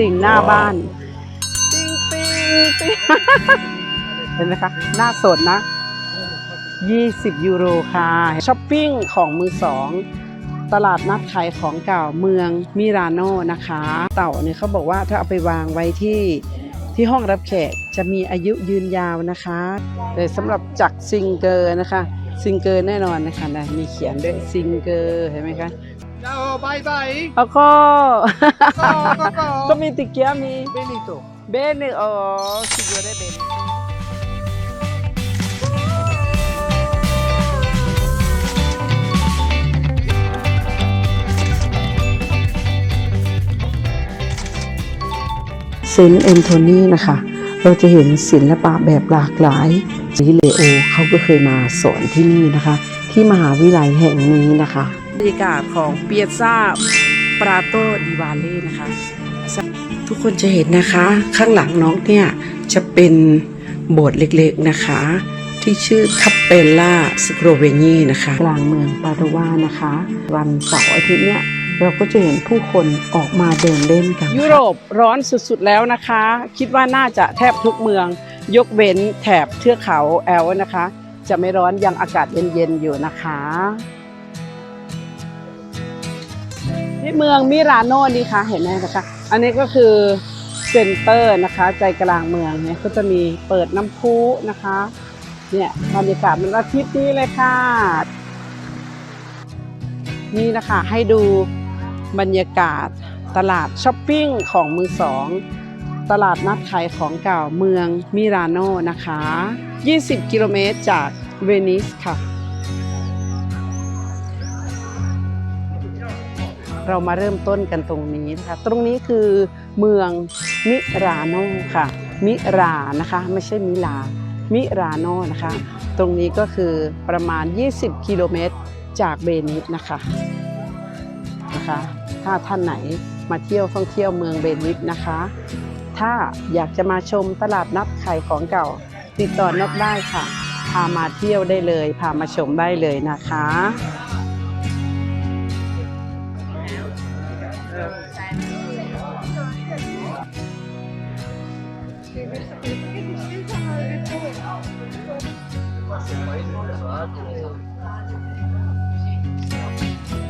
ติ่งหน้าบ้านติ่งติ่งติ่งเห็นไหมคะ หน้าสดนะ 20 ยูโรค่ะช้อปปิ้งของมือสองตลาดนัดขายของเก่าเมืองมิราโนนะคะ เต่าเนี่ยเขาบอกว่าถ้าเอาไปวางไว้ที่ที่ห้องรับแขกจะมีอายุยืนยาวนะคะ แต่สำหรับจักรซิงเกอร์นะคะ ซิงเกอร์แน่นอนนะคะนะมีเขียนด้วยซิงเกอร์เห็นไหมคะ Ciao, bye bye. แล้วก็ Ciao, ก็ Coco. มีติเกียมี Benito. เบนหนึ่งอ๋อซิงเกอร์ได้เบนเซนต์แอนโทนีนะคะ เราจะเห็นศิลปะแบบหลากหลายซิเลโอเขาก็เคยมาสอนที่นี่นะคะ ที่มหาวิทยาลัยแห่งนี้นะคะ บรรยากาศของเปียซ่าปราโตดิวาเล่นะคะ ทุกคนจะเห็นนะคะ ข้างหลังน้องเนี่ย จะเป็นโบสถ์เล็กๆนะคะ ที่ชื่อคาเปลล่าสโครเวนีนะคะ กลางเมืองปาโดวานะคะ วันเสาร์อาทิตย์เนี่ยเราก็จะเห็นผู้คนออกมาเดินเล่นกัน ยุโรปร้อนสุดๆแล้วนะคะ คิดว่าน่าจะแทบทุกเมือง ยกเว้นแถบเทือกเขาแอลนะคะ จะไม่ร้อนยังอากาศเย็นๆอยู่นะคะ ที่เมืองมิราโน่นี่ค่ะเห็นไหมนะคะอันนี้ก็คือเซ็นเตอร์นะคะ ใจกลางเมืองเนี่ยก็จะมีเปิดน้ำพุนะคะเนี่ยบรรยากาศมันอาทิตย์นี้เลยค่ะ นี่นะคะให้ดูบรรยากาศตลาดช้อปปิ้งของมือสอง ตลาดนัดขายของเก่าเมืองมิราโน่นะคะ 20 กิโลเมตรจากเวนิสค่ะ เรามาเริ่มต้นกันตรงนี้นะคะ ตรงนี้คือเมืองมิราโนค่ะ มิรานะคะ ไม่ใช่มิลา มิราโนนะคะ ตรงนี้ก็คือประมาณ 20 กิโลเมตรจากเบนิสนะคะนะคะ ถ้าท่านไหนมาเที่ยวท่องเที่ยวเมืองเบนิสนะคะ ถ้าอยากจะมาชมตลาดนัดขายของเก่า ติดต่อนกได้ค่ะ พามาเที่ยวได้เลย พามาชมได้เลยนะคะ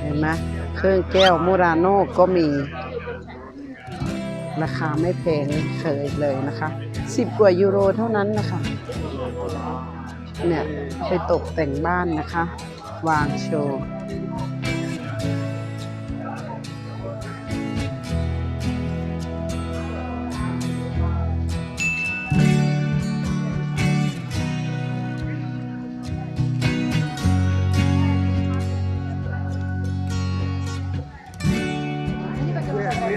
เห็นไหมเครื่องแก้วมูราโน่ก็มี ราคาไม่แพงเคยเลยนะคะ10กว่ายูโรเท่านั้นนะคะ เนี่ยไปตกแต่งบ้านนะคะ วางโชว์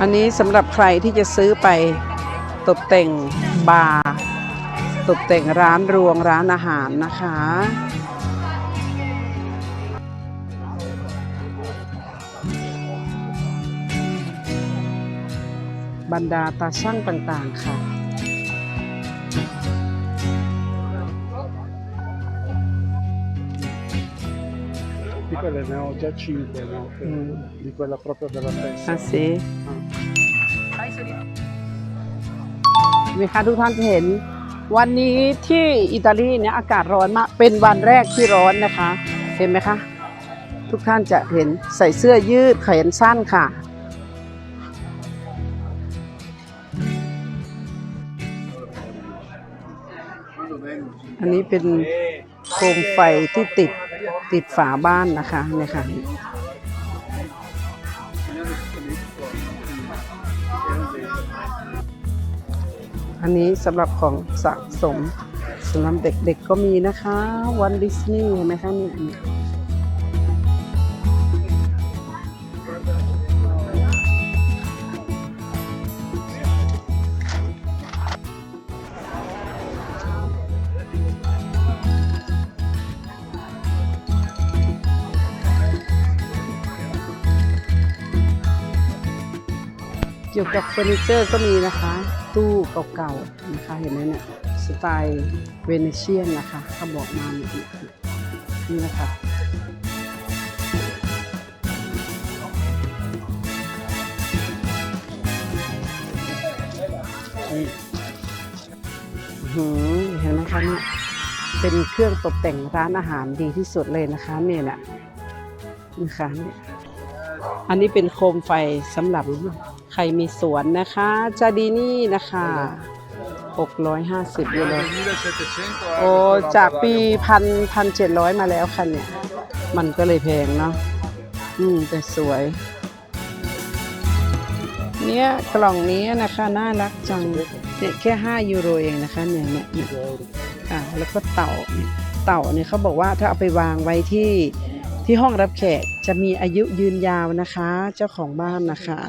อันนี้สำหรับใครที่จะซื้อไปตกแต่งบาร์ตกแต่งร้านรวงร้านอาหารนะคะ บรรดาตาช่างต่างๆค่ะ Di quelle ne ho già 5, no? Mm. Di quella proprio della festa. อาซิมีคะทุกท่านจะเห็น วันนี้ที่อิตาลีเนี่ยอากาศร้อนมาก เป็นวันแรกที่ร้อนนะคะ เห็นไหมคะ ทุกท่านจะเห็นใส่เสื้อยืดแขนสั้นค่ะ อันนี้เป็นโคมไฟที่ติด ติดฝาบ้านนะคะเนี่ยค่ะอันนี้สำหรับของสะสมสำหรับเด็กๆกก็มีนะคะวันดิสนีย์เห็นไหมคะนี่ กี่ยวกับเฟอร์นิเจอร์ก็มีนะคะ ตู้เก่าๆนะคะ เห็นไหมเนี่ยสไตล์เวเนเชียนนะคะเขาบอกมาเนี่ยนี่นะคะอื้อหือเห็นไหมคะเนี่ยเป็นเครื่องตกแต่งร้านอาหารดีที่สุดเลยนะคะเนี่ยนะนะคะเนี่ย อันนี้เป็นโคมไฟสำหรับใครมีสวนนะคะจาดีนี่นะคะ 650ยูโรโอ้จากปีพันพันเจ็ดร้อยมาแล้วค่ะเนี่ย มันก็เลยแพงเนาะอืมแต่สวย เนี่ยกล่องนี้นะคะ น่ารักจังเนี่ยแค่ 5 ยูโรเองนะคะเนี่ยเนี่ยอ่าแล้วก็เต่าเต่าเนี่ยเขาบอกว่าถ้าเอาไปวางไว้ที่ ที่ห้องรับแขกจะมีอายุยืนยาวนะคะ เจ้าของบ้านนะคะ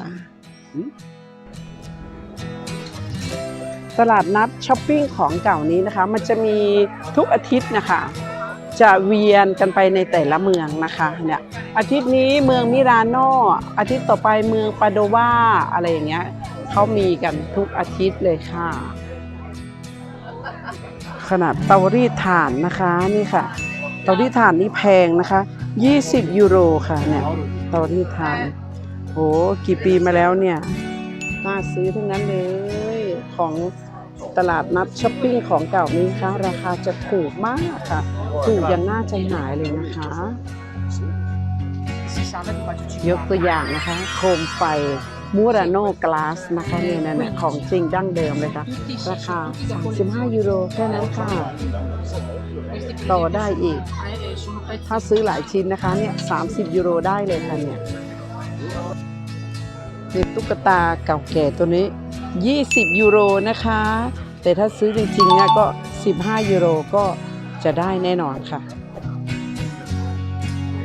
ตลาดนัดช้อปปิ้งของเก่านี้นะคะ มันจะมีทุกอาทิตย์นะคะ จะเวียนกันไปในแต่ละเมืองนะคะเนี่ยอาทิตย์นี้เมืองมิราโนอาทิตย์ต่อไปเมืองปาโดวาอะไรอย่างเงี้ยเขามีกันทุกอาทิตย์เลยค่ะ ขนาดเตารีดถ่านนะคะนี่ค่ะเตารีดถ่านนี่แพงนะคะ 20 ยูโรค่ะเนี่ยเตารีดถ่านโหกี่ปีมาแล้วเนี่ยน่าซื้อทั้งนั้นเลย ของตลาดนัดช้อปปิ้งของเก่านี้นะคะราคาจะถูกมากค่ะ ถูกอย่างน่าใจหายเลยนะคะ ยกตัวอย่างนะคะ โคมไฟ มูราโนกลาสนะคะเนี่ยนะเนี่ยของจริงดั้งเดิมเลยค่ะ ราคา 35 ยูโรแค่นั้นค่ะ ต่อได้อีก ถ้าซื้อหลายชิ้นนะคะเนี่ย 30 ยูโรได้เลยค่ะเนี่ยเนี่ยตุ๊กตาเก่าแก่ตัวนี้ 20 ยูโรนะคะ แต่ถ้าซื้อจริงๆเนี่ยก็ 15 ยูโรก็จะได้แน่นอนค่ะ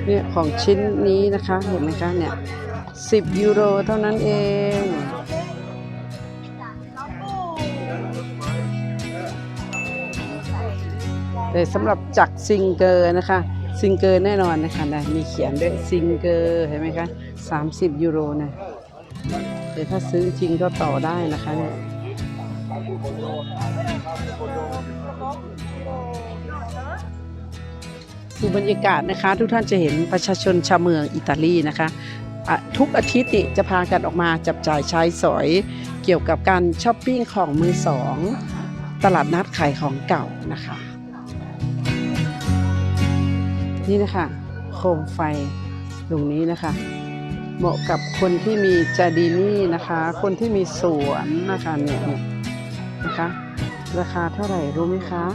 เนี่ยของชิ้นนี้นะคะเห็นไหมคะเนี่ย 10 ยูโรเท่านั้นเอง แต่สำหรับจักรซิงเกอร์นะคะ ซิงเกอร์แน่นอนนะคะนะมีเขียนด้วยซิงเกอร์เห็นไหมคะ 30 ยูโรนะแต่ถ้าซื้อจริงก็ต่อได้นะคะเนี่ยดูบรรยากาศนะคะ ทุกท่านจะเห็นประชาชนชาวเมืองอิตาลีนะคะ ทุกอาทิตย์จะพากันออกมาจับจ่ายใช้สอย เกี่ยวกับการช้อปปิ้งของมือสอง ตลาดนัดขายของเก่านะคะ นี่นะคะโคมไฟตรงนี้นะคะ เหมาะกับคนที่มีจาดีนี่นะคะ คนที่มีสวนนะคะเนี่ยเนี่ยนะคะ ราคาเท่าไหร่รู้ไหมคะ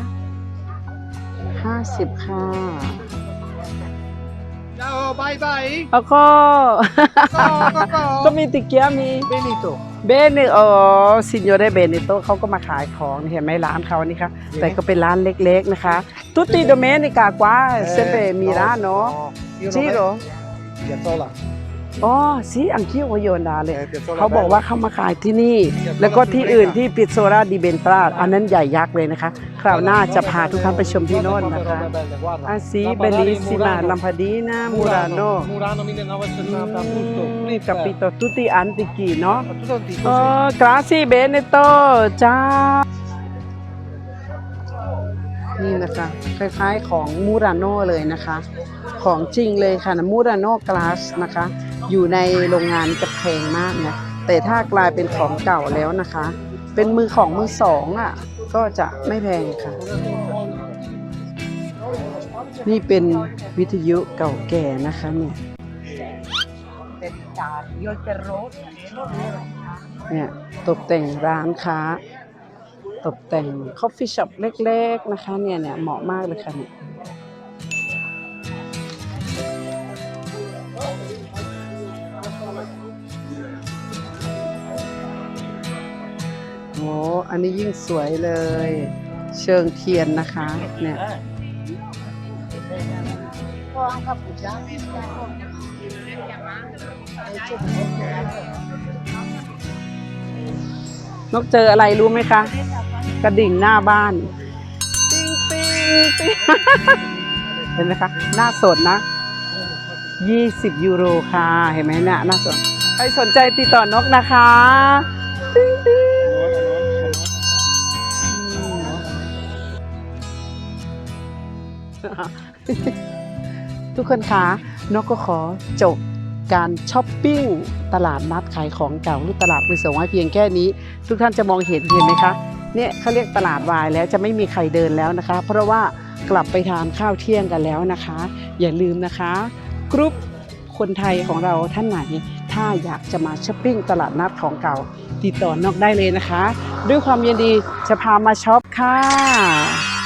50 ค่ะ Ciao, bye bye. แล้วก็ก็มีติเกียมี Benito. เบเนอ๋อซินโยเดเบเนโตเขาก็มาขายของเห็นไหมร้านเขานี่คะแต่ก็เป็นร้านเล็กๆนะคะตุติโดเมนิกากว่าเซเปมีร้านเนาะ Io จิโร Piazzola. อ๋อซีอังคิวโยนดาเลย Eh, Piazzola เขาบอกว่าเขามาขายที่นี่ แล้วก็ที่อื่นที่ปิโซราดิเบนตราอันนั้นใหญ่ยักษ์เลยนะคะ คราวหน้าจะพาทุกท่านไปชมที่โน่นนะคะอาซีเบลิซิมาลัมพาดีนามูราโน Murano 1960, appunto. กับปิโตตุติอันติกีเนาะ Tutto antico, เอ sì. อกราซีเบเนโตจ้านี่นะคะคล้ายๆของมูราโนเลยนะคะ ของจริงเลยค่ะนะมูราโนกลาสนะคะ อยู่ในโรงงานจะแพงมากนะแต่ถ้ากลายเป็นของเก่าแล้วนะคะ เป็นมือของมือสองอะ ก็จะไม่แพงค่ะ นี่เป็นวิทยุเก่าแก่นะคะเนี่ยเนี่ยตกแต่งร้านค้า ตกแต่งคอฟฟี่ช็อปเล็ก ๆ นะคะ เนี่ยเนี่ยเหมาะมากเลยค่ะเนี่ย อ้อันนี้ยิ่งสวยเลย เชิงเทียนนะคะ เนี่ย นกเจออะไรรู้ไหมคะ กระดิ่งหน้าบ้าน ปิ้งปิ้งปิ้งเห็นไหมคะ หน้าสดนะ 20 ยูโรค่ะ เห็นไหมเนี่ยหน้าสดใครสนใจติดต่อนกนะคะติ๊งติ๊ง ทุกคนคะนกก็ขอจบการช้อปปิ้งตลาดนัดขายของเก่าหรือตลาดมือสองไว้เพียงแค่นี้ ทุกท่านจะมองเห็นเห็นไหมคะเนี่ยเขาเรียกตลาดวายแล้วจะไม่มีใครเดินแล้วนะคะ เพราะว่ากลับไปทานข้าวเที่ยงกันแล้วนะคะ อย่าลืมนะคะ กรุ๊ปคนไทยของเราท่านไหน ถ้าอยากจะมาช้อปปิ้งตลาดนัดของเก่า ติดต่อนอกได้เลยนะคะ ด้วยความยินดีจะพามาช็อปค่ะ